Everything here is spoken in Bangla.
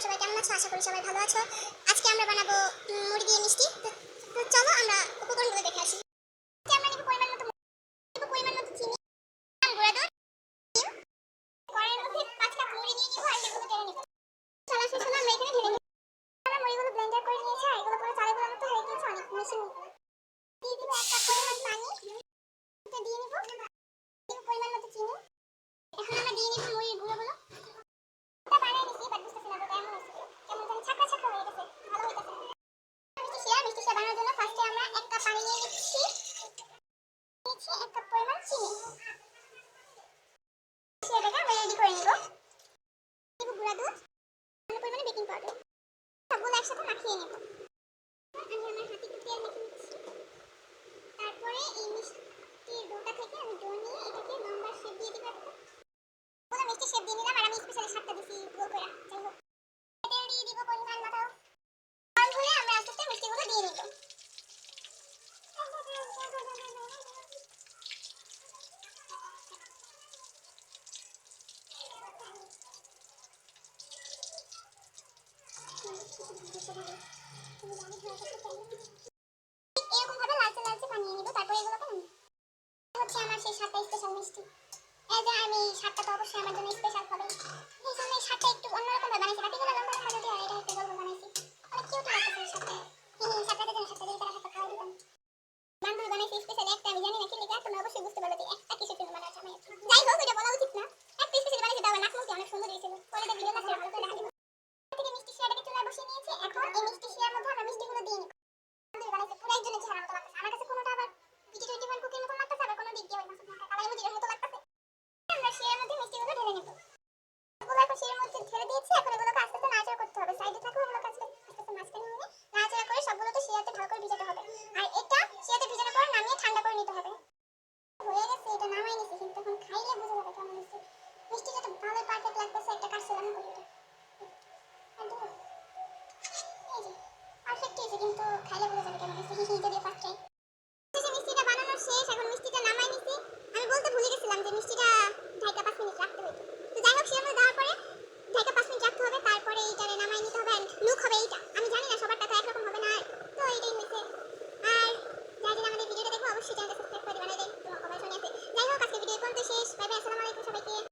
তোমরা সবাই কেমন আছো? আশা করি সবাই ভালো আছো। আজকে আমরা বানাবো মুড়ি দিয়ে মিষ্টি। তো চলো আমরা উপকরণগুলো দেখে আসি। আমরা নিব পরিমাণ মতো নিব পরিমাণ মতো চিনি গুঁড়া দুধ ডিম, কড়াইয়ের মধ্যে পাঁচ কাপ মুড়ি নিয়ে নিব আর সেগুলো নিব। আমরা এখানে ঢেলে আমরা মুড়িগুলো ব্লেন্ডার করে নিয়েছি আর এগুলো পুরো চালের মতো হয়ে গিয়েছে অনেক দিয়ে দিব এক কাপ পরিমাণ পানি। দিয়ে নিব দিব পরিমাণ মতো চিনি এখন আমরা দিয়ে নিব মুড়ির গুঁড়োগুলো এটা বানিয়ে নিছি বাট বুঝতেছি না তো কেমন হয়েছে কেমন জানি ছাকরা ছাকরা হয়ে গেছে ভালো হইতেছে না মিষ্টি শিরা মিষ্টি শিরা বানানোর জন্য ফার্স্টে আমরা এক কাপ পানি নিয়ে নিচ্ছি নিচ্ছি এক কাপ পরিমাণ চিনি শিরাটাকে আমরা রেডি করে নিব গুঁড়া দুধ পরিমাণে বেকিং পাউডার একসাথে মাখিয়ে নেব আমি আমার হাতে একটু তেল মেখে নিচ্ছি তারপরে এই মিষ্টির ডোটা থেকে আমি ডো নিয়ে এটাকে লম্বা শেপ দিয়ে দিব একটা পুরো মিষ্টি শেপ দিয়ে নিলাম আর আমি স্পেশালি সাতটা দিছি গোল করে যাই হোক তেল দিয়ে দিব পরিমাণ মতো গরম হলে আমরা আস্তে আস্তে মিষ্টিগুলো দিয়ে নিব এরকম ভাবে লালচে লালচে বানিয়ে সাতটা সাতটা সাতটা একটু অন্যরকম যাই হোক, এটা বলা উচিত না একটা স্পেশাল বানাইছি তাও নাক মুখটি অনেক সুন্দর হয়েছিল পরে এটা ভিডিও কাছে ভালো করে দেখা দিব থেকে মিষ্টি শিরাটাকে চুলায় বসিয়ে নিয়েছি এখন এই মিষ্টি শিরার মধ্যে আমরা মিষ্টিগুলো দিয়ে নিব বান্ধবী বানাইছে পুরো একজনের চেহারা মতো লাগতেছে আমার কাছে কোনোটা আবার পিটি টোয়েন্টি ওয়ান কুকির মতো লাগতেছে আবার কোনো দিক দিয়ে ওই মাসুদ ঢাকা কালাই মুজিরের মতো লাগতেছে আমরা শিরার মধ্যে মিষ্টিগুলো ঢেলে নেব। এগুলো এখন শিরার মধ্যে ঢেলে দিয়েছি, এখন এগুলোকে আস্তে আস্তে নাড়াচাড়া করতে হবে। সাইডে থাকলে এগুলোকে আস্তে আস্তে মাঝখানে নিয়ে নাড়াচাড়া করে সবগুলো তো শিরাতে ভালো করে ভিজাতে হবে। আর এটা শিরাতে ভিজানোর পর নামিয়ে ঠান্ডা করে নিতে হবে। হয়ে গেছে, এটা নামাই নিছি, কিন্তু এখন খাইলে বোঝা যাবে কেমন হয়েছে। মিষ্টিটা তো ভালোই পারফেক্ট লাগতেছে, একটা কাটছিলাম করি পারফেক্ট কিন্তু খাইলে বোঝা যাবে কেমন হয়েছে। হিহি যদি ফার্স্ট মিষ্টিটা বানানো শেষ, এখন মিষ্টিটা নামাই নিছি। আমি বলতে ভুলে গেছিলাম যে মিষ্টিটা ঢাকা পাঁচ মিনিট রাখতে হইতো।